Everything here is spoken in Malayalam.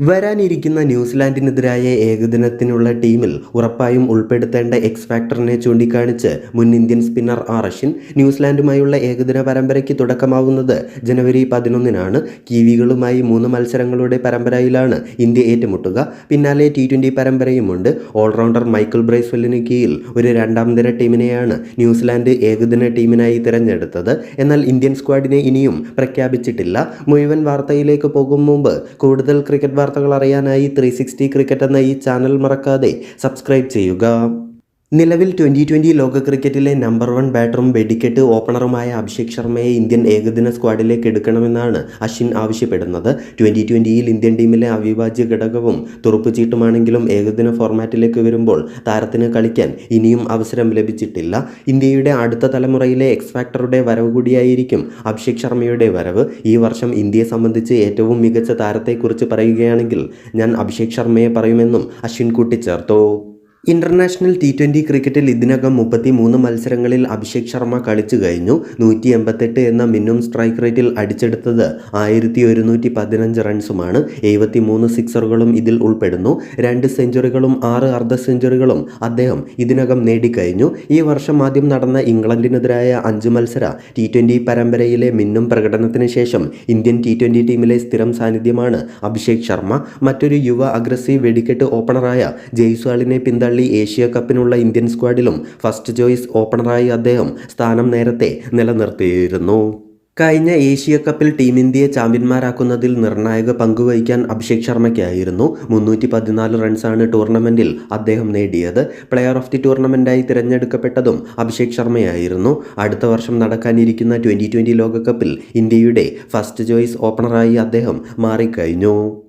വരാനിരിക്കുന്ന ന്യൂസിലാൻഡിനെതിരായ ഏകദിനത്തിനുള്ള ടീമിൽ ഉറപ്പായും ഉൾപ്പെടുത്തേണ്ട എക്സ് ഫാക്ടറിനെ ചൂണ്ടിക്കാണിച്ച് മുൻ ഇന്ത്യൻ സ്പിന്നർ ആർ അശ്വിൻ ന്യൂസിലാൻഡുമായുള്ള ഏകദിന പരമ്പരയ്ക്ക് തുടക്കമാവുന്നത് ജനുവരി പതിനൊന്നിനാണ്. കിവികളുമായി മൂന്ന് മത്സരങ്ങളുടെ പരമ്പരയിലാണ് ഇന്ത്യ ഏറ്റുമുട്ടുക. പിന്നാലെ ടി ട്വന്റി പരമ്പരയുമുണ്ട്. ഓൾറൗണ്ടർ മൈക്കിൾ ബ്രൈസ്വെല്ലിന് കീഴിൽ ഒരു രണ്ടാം നിര ടീമിനെയാണ് ന്യൂസിലാൻഡ് ഏകദിന ടീമിനായി തിരഞ്ഞെടുത്തത്. എന്നാൽ ഇന്ത്യൻ സ്ക്വാഡിനെ ഇനിയും പ്രഖ്യാപിച്ചിട്ടില്ല. മുഴുവൻ വാർത്തയിലേക്ക് പോകും മുമ്പ് കൂടുതൽ ക്രിക്കറ്റ് വാർത്തകൾ അറിയാനായി ത്രീ സിക്സ്റ്റി ക്രിക്കറ്റ് എന്ന ഈ ചാനൽ മറക്കാതെ സബ്സ്ക്രൈബ് ചെയ്യുക. നിലവിൽ ട്വന്റി ട്വന്റി ലോക ക്രിക്കറ്റിലെ നമ്പർ വൺ ബാറ്ററും വെടിക്കെട്ട് ഓപ്പണറുമായ അഭിഷേക് ശർമ്മയെ ഇന്ത്യൻ ഏകദിന സ്ക്വാഡിലേക്ക് എടുക്കണമെന്നാണ് അശ്വിൻ ആവശ്യപ്പെടുന്നത്. ട്വന്റി ട്വന്റിയിൽ ഇന്ത്യൻ ടീമിലെ അവിഭാജ്യ ഘടകവും തുറുപ്പുചീട്ടുമാണെങ്കിലും ഏകദിന ഫോർമാറ്റിലേക്ക് വരുമ്പോൾ താരത്തിന് കളിക്കാൻ ഇനിയും അവസരം ലഭിച്ചിട്ടില്ല. ഇന്ത്യയുടെ അടുത്ത തലമുറയിലെ എക്സ് ഫാക്ടറുടെ വരവ് കൂടിയായിരിക്കും അഭിഷേക് ശർമ്മയുടെ വരവ്. ഈ വർഷം ഇന്ത്യയെ സംബന്ധിച്ച് ഏറ്റവും മികച്ച താരത്തെക്കുറിച്ച് പറയുകയാണെങ്കിൽ ഞാൻ അഭിഷേക് ശർമ്മയെ പറയുമെന്നും അശ്വിൻ കൂട്ടിച്ചേർത്തു. ഇന്റർനാഷണൽ ടി ട്വന്റി ക്രിക്കറ്റിൽ ഇതിനകം മുപ്പത്തി മൂന്ന് മത്സരങ്ങളിൽ അഭിഷേക് ശർമ്മ കളിച്ചു കഴിഞ്ഞു. നൂറ്റി എൺപത്തെട്ട് എന്ന മിനിമം സ്ട്രൈക്ക് റേറ്റിൽ അടിച്ചെടുത്തത് ആയിരത്തി ഒരുന്നൂറ്റി പതിനഞ്ച് റൺസുമാണ്. എഴുപത്തി മൂന്ന് സിക്സറുകളും ഇതിൽ ഉൾപ്പെടുന്നു. രണ്ട് സെഞ്ചുറികളും ആറ് അർദ്ധ സെഞ്ചുറികളും അദ്ദേഹം ഇതിനകം നേടിക്കഴിഞ്ഞു. ഈ വർഷം ആദ്യം നടന്ന ഇംഗ്ലണ്ടിനെതിരായ അഞ്ച് മത്സര ടി ട്വന്റി പരമ്പരയിലെ മിന്നും പ്രകടനത്തിന് ശേഷം ഇന്ത്യൻ ടി ട്വന്റി ടീമിലെ സ്ഥിരം സാന്നിധ്യമാണ് അഭിഷേക് ശർമ്മ. മറ്റൊരു യുവ അഗ്രസീവ് വെടിക്കെട്ട് ഓപ്പണറായ ജയ്സ്വാളിനെ പിന്തള്ളി ഏഷ്യ കപ്പിനുള്ള ഇന്ത്യൻ സ്ക്വാഡിലും ഫസ്റ്റ് ചോയ്സ് ഓപ്പണറായി അദ്ദേഹം സ്ഥാനം നേരത്തെ നിലനിർത്തിയിരുന്നു. കഴിഞ്ഞ ഏഷ്യ കപ്പിൽ ടീം ഇന്ത്യയെ ചാമ്പ്യന്മാരാക്കുന്നതിൽ നിർണായക പങ്കുവഹിക്കാൻ അഭിഷേക് ശർമ്മയ്ക്കായിരുന്നു. മുന്നൂറ്റി പതിനാല് റൺസാണ് ടൂർണമെന്റിൽ അദ്ദേഹം നേടിയത്. പ്ലെയർ ഓഫ് ദി ടൂർണമെന്റായി തിരഞ്ഞെടുക്കപ്പെട്ടതും അഭിഷേക് ശർമ്മയായിരുന്നു. അടുത്ത വർഷം നടക്കാനിരിക്കുന്ന ട്വന്റി ട്വന്റി ലോകകപ്പിൽ ഇന്ത്യയുടെ ഫസ്റ്റ് ചോയ്സ് ഓപ്പണറായി അദ്ദേഹം മാറിക്കഴിഞ്ഞു.